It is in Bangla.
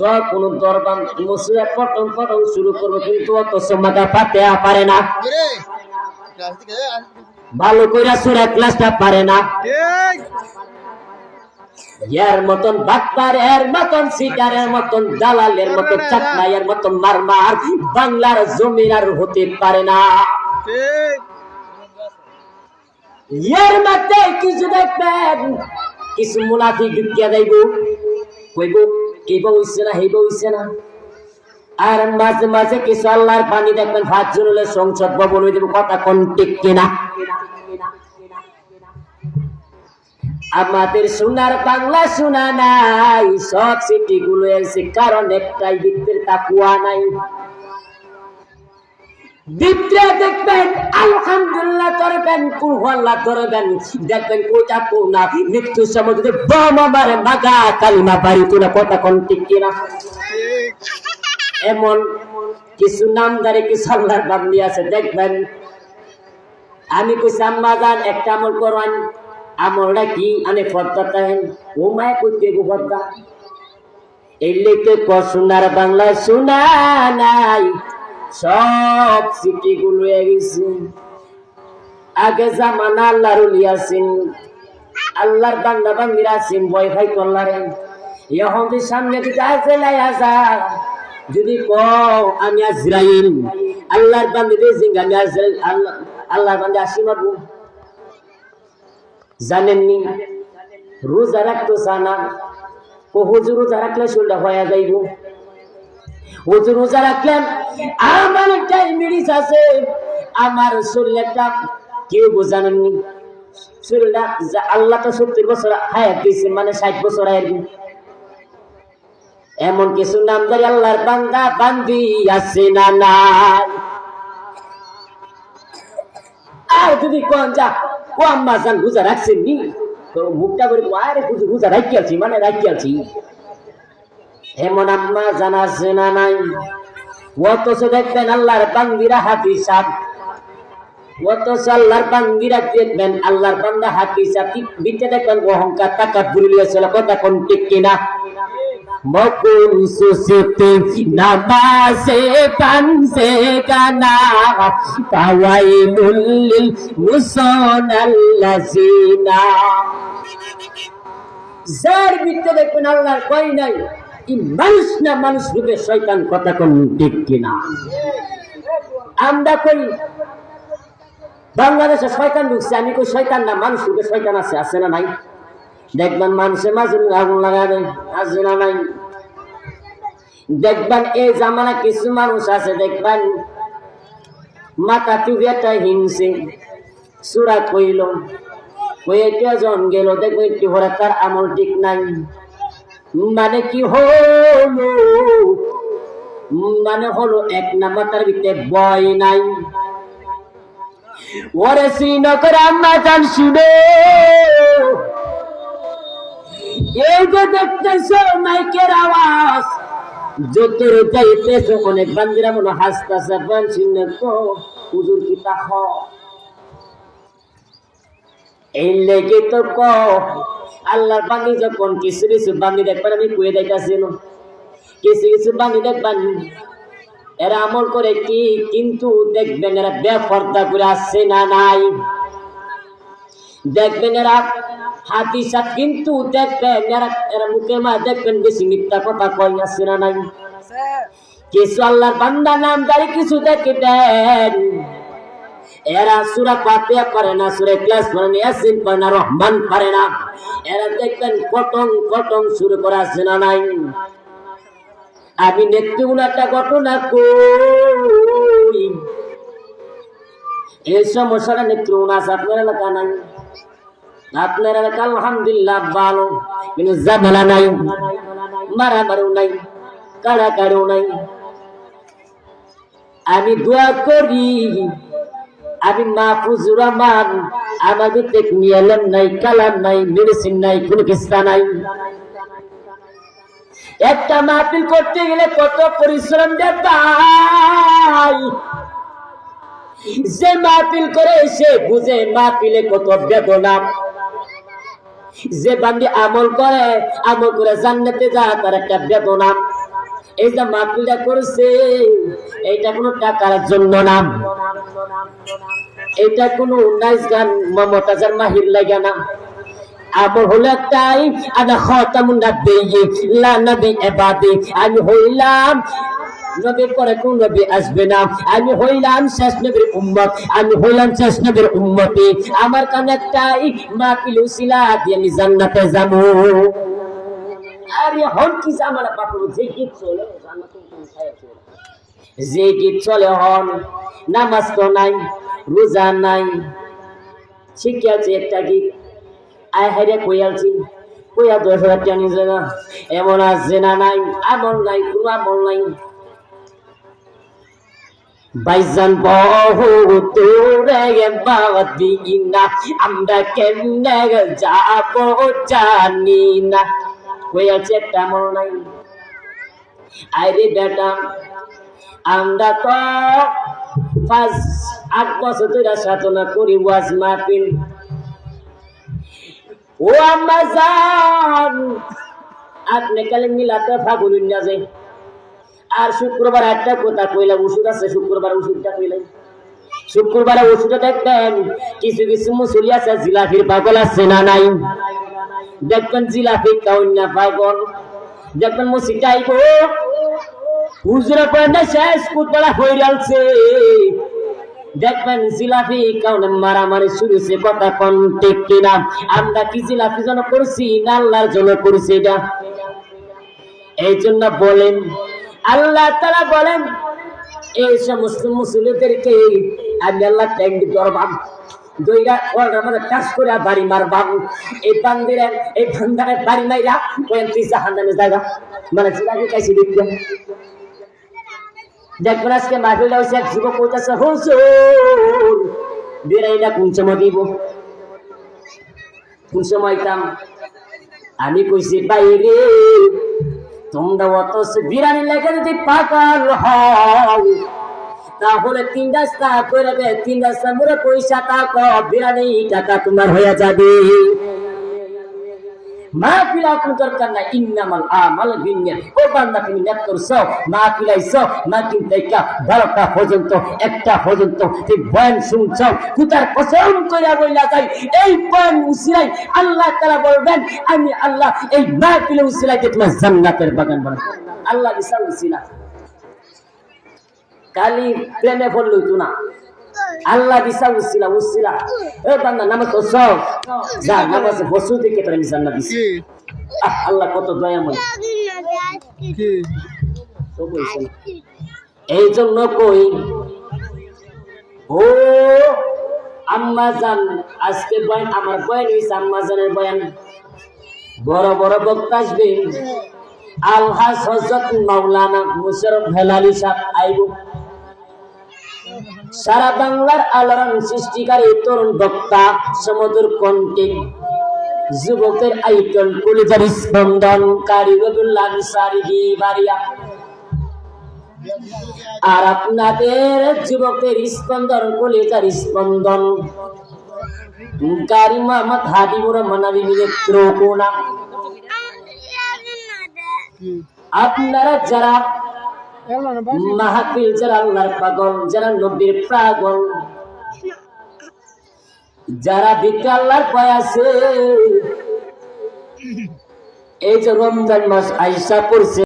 দর কোন দরবান মসুরা পটন পটন শুরু করব কিন্তু অত সমাটা পাতে পারে না। ভালো কইরা সুরা ক্লাসটা পারে না। এর মতন বাক্তার এর মতন মতন মতন চাকমা এর মতন মারমার বাংলার জমির আর হতে পারে না। এর মধ্যে কিছু দেখবেন কিছু মুনাফি ঢুকিয়া দেব কেব হইছে না হেব হইছে না। আর মাঝে মাঝে কিছু আল্লাহর পানি দেখবেন সংসদ ভবন হয়ে কথা কোন ঠিক কিনা? আমাদের সোনার বাংলা শোনা নাই, সব সিটি গুলো এসে কারণ একটাই বৃত্তের তাকুয়া নাই। বিদ্রে দেখবেন, আলহামদুলিল্লাহ করবেন কুহল্লা করবেন দেখবেন কোটা কোনা মৃত্যু সমুদ্রে বম মারে মাগা, কালিমা বাড়ি তোরা কথা কোন, ঠিক কিনা এমন কিছু নামদারে, কিছু আল্লাহর বান্দি আছে, দেখবেন। আমি কইছি, আম্মা জান, একটা আমল করান। আমলটা কি? আমি ফর্দা তাহেন ও মায় করতে গো ফর্দা এলে তো ক বাংলা শোনা নাই। সব সিটি গুলো গেছে। আগে জামানা আল্লাহর উলিয়াছেন আল্লাহর বান্দা বান্দিরা আছেন, ভয় ভাই করলারে এখন যে সামনে দিকে আছে আসা, যদি ক আমি আজরাইল, আল্লাহর বান্দিদের জিঙ্গা আমি আজরাইল, আল্লাহ, আল্লাহর বান্দা আসি মারবো জানেননি? রোজা রাখতো সানা ও হুজুর রোজা রাখলে শরীরটা হয়ে যাইব। হুজুর রোজা রাখলেন? আমার ডায়াবেটিস আছে। আমার শরীরটা কেউ বোঝাননি শরীরটা আল্লাহ তো সত্তর বছর হায়াত দিয়েছে মানে ষাট বছর হায়াত। এমন কিছু নামদারি আল্লাহর বান্দা বান্দি আছে না নাই? আর যদি কোন যা, ও আম্মা জান রোজা রাখছেন নি তো মুখটা করে আরে বুঝি রোজা রাখি আছি মানে রাখি আছি এমন আম্মা জানা আছে না নাই। অথচ দেখবেন আল্লাহর বান্দিরা হাতি সাপ। অথচ আল্লাহর বান্দিরা দেখবেন আল্লাহর বান্দা হাতি সাপ। বিতে দেখবেন অহংকার টাকা বুড়িয়ে ছিল কথা কোন ঠিক কিনা? মকুল সুসিতে নামাসে পানসে কানা পাওয়াই মুল্লিল মুসনাল্লাজিনা যার ভিতরে দেখবেন আল্লাহর কয় নাই। মানুষ না মানুষ রূপে শয়তান কথা কোন ঠিক কিনা? আমরা কই, বাংলাদেশে শয়তান ঢুকছে, আমি কই শয়তান না মানুষ রূপে শয়তান আছে আছে না নাই? দেখবেন মানুষের মাঝে আগুন লাগাবে আছে না নাই? দেখবেন এই জামানা কিছু মানুষ আছে, দেখবেন মাথা টুকিয়াটা হিংসে সুরা কইল কয়ে জন গেল দেখবেন ভরে তার আমল ঠিক নাই। মানে কি হলো? মানে হলো এক নাম্বার তার ভিতরে বয় নাই। ওরে শ্রীনগর আম্মা জান শুনে। এই যে দেখতেছ মাইকের আওয়াজ যতর যাইতেছ, অনেক বান্দিরা মনে হাসতেছে বানছি না তো হুজুর কি তা হ এই লেগে তো ক আল্লাহর বাণী যখন কিছু কিছু বাণী দেখবেন আমি কুয়ে দেখাছি কিছু কিছু বাণী দেখবেন এরা আমল করে কি? কিন্তু দেখবেন এরা বেফর্দা করে আসছে না নাই। দেখবেন এরা হাতি সাপ কিন্তু দেখবেন এরা এরা মুখে মা দেখবেন বেশি মিথ্যা কথা কই আসছে না নাই। কিছু আল্লাহর বান্দা নাম দাঁড়ি কিছু দেখবেন এরা সুরা পাতিয়া পারে না, সুরে ক্লাস পারে না, ইয়াসিন পারে না, রহমান পারে না। এরা দেখবেন কটং কটং শুরু করা আছে নাই। আমি নেত্রগুলো একটা ঘটনা কই? এই সমস্যাটা নেত্রগুণ আছে, আপনার এলাকা নাই? আপনার এলাকা আলহামদুলিল্লাহ ভালো, কিন্তু জামেলা নাই, মারামারিও নাই, কাড়াকাড়িও নাই। আমি দোয়া করি আমি মাহফুজুর রহমান, আমাদের টেকনিয়ালাম নাই, কালাম নাই, মেডিসিন নাই, কোনো কিস্তা নাই। একটা মাহফিল করতে গেলে কত পরিশ্রম দে ভাই। যে মাহফিল করে সে বুঝে মাহফিলে কত বেদনা। যে বান্দি আমল করে আমল করে জান্নাতে যা তার একটা বেদনা। এই যে মাহফিলটা করছে, এইটা কোনো টাকার জন্য না। এটা কোনো নাইস গান, মমতাজার মাহির লাগে না। খতামুন আমি হইলাম নবীর পরে কোন নবী আসবে না। আমি হইলাম শেষ নবীর উম্মত। আমি হইলাম শেষ নবীর উম্মতি। আমার কানে একটাই মাহফিল উসিলা দিয়ে আমি জান্নাতে যাব। আরে হন কি জামানা পাঠাবো যে গীত চলে জান্নাতে? যে গীত চলে হন, নামাজ তো নাই, রোজা নাই। শিখে আছে একটা গীত, আয় হাইরে কইয়ালছি কইয়া দশ হাজার টাকা নিজে না। এমন আছে না নাই, আমল নাই, কোনো আমল নাই। বাইজান বাদিনা আমরা কেমনে যাব জানি না। কইয়াছে একটা আমল নাই। আরে বেটা আমরা তো পাঁচ, আট বছর ধরে সাধনা করি, ওয়াজ মাহফিল। ও আম্মা জান, আপনি কালে মিলাতে ফাগুন যায় আর শুক্রবার একটা কথা কইলাম, ওষুধ আছে, শুক্রবার ওষুধটা কইলাম। শুক্রবারে ওষুধটা দেখবেন, কিছু কিছু মুসুরি আছে, জিলাপির পাগল আছে না নাই? দেখবেন জিলাপি কাউন্না পাগল। দেখবেন মুসি চাইব হুজুরে পয়না শেষ কুতলা হইরালছে দেখবেন জিলাপি কাউনে মারামারি শুরু হয়েছে, কথা কোন ঠিক কিনা? আমরা কি জিলাপি জন্য করছি না আল্লাহর জন্য করছি এটা? এই জন্য বলেন, আল্লাহ তারা বলেন, এই সমস্ত মুসলিমদেরকে আমি আল্লাহ ট্যাঙ্গি ধরবাম। দইরা ওর আমাদের টাচ করে বাড়ি মারবাম। এই বান্দিরে, এই ভান্ডারে বাড়ি মাইরা ওই তুই জাহান্নামে জায়গা মানে জিলাপি কাইছি দেখতে। দেখবেন আজকে মাহফিলটা হয়েছে এক যুবক কইতেছে, হুজুর বেড়াইটা কোন সময় দিব কোন সময় কাম আমি কইছি, বাইরে, তোমরা অত বিরানি লেগে যদি পাকাল হও তাহলে তিন রাস্তা করে তিন রাস্তা মোরে পয়সা টাকা বিরানি টাকা তোমার হয়ে যাবে। মা পিলা কোন দরকার নাই। ইন্নামাল আমাল বিনিয়াত ও বান্দা, তুমি নেট করছ মা পিলাইছো মা কিনতেকা বারোটা পর্যন্ত, একটা পর্যন্ত তুই বয়ান কুতার কসম কইরা যাই, এই বয়ান উসিলাই আল্লাহ তাআলা বলবেন, আমি আল্লাহ এই মা পিলা উসিলাইতে তোমার জান্নাতের বাগান বানাবো আল্লাহ উসিলা। কালি প্রেমে পড়লই তো না। আল্লাহ দিশা উসিলা উসিলা। এ বান্দা নামাজ সব। যা নামাজে বসু দেখে তোর আমি জান্নাত দিছি। আল্লাহ কত দয়াময়। না। এই জন্য কই ও আম্মা জান আজকে বয়ান আমার বয়ান হয়েছে আম্মা জানের বয়ান। বড় বড় বক্তা আসবে। আলহাজ হজরত মাওলানা মুশারফ হেলালি সাহেব আইব সারা বাংলার আলোড়ন সৃষ্টিকারী তরুণ বক্তা সমুদ্র কণ্ঠে যুবকের আইকন কলিজার আনসারী বাড়িয়া। আর আপনাদের যুবকের স্পন্দন কলিজার স্পন্দন গাড়ি মোহাম্মদ হাবিবুর কি আপনারা যারা মাহফিল যারা আল্লাহর পাগল যারা নবীর পাগল। যারা দিকে আল্লাহর পায় আছে, এই যে রমজান মাস আইসা পড়ছে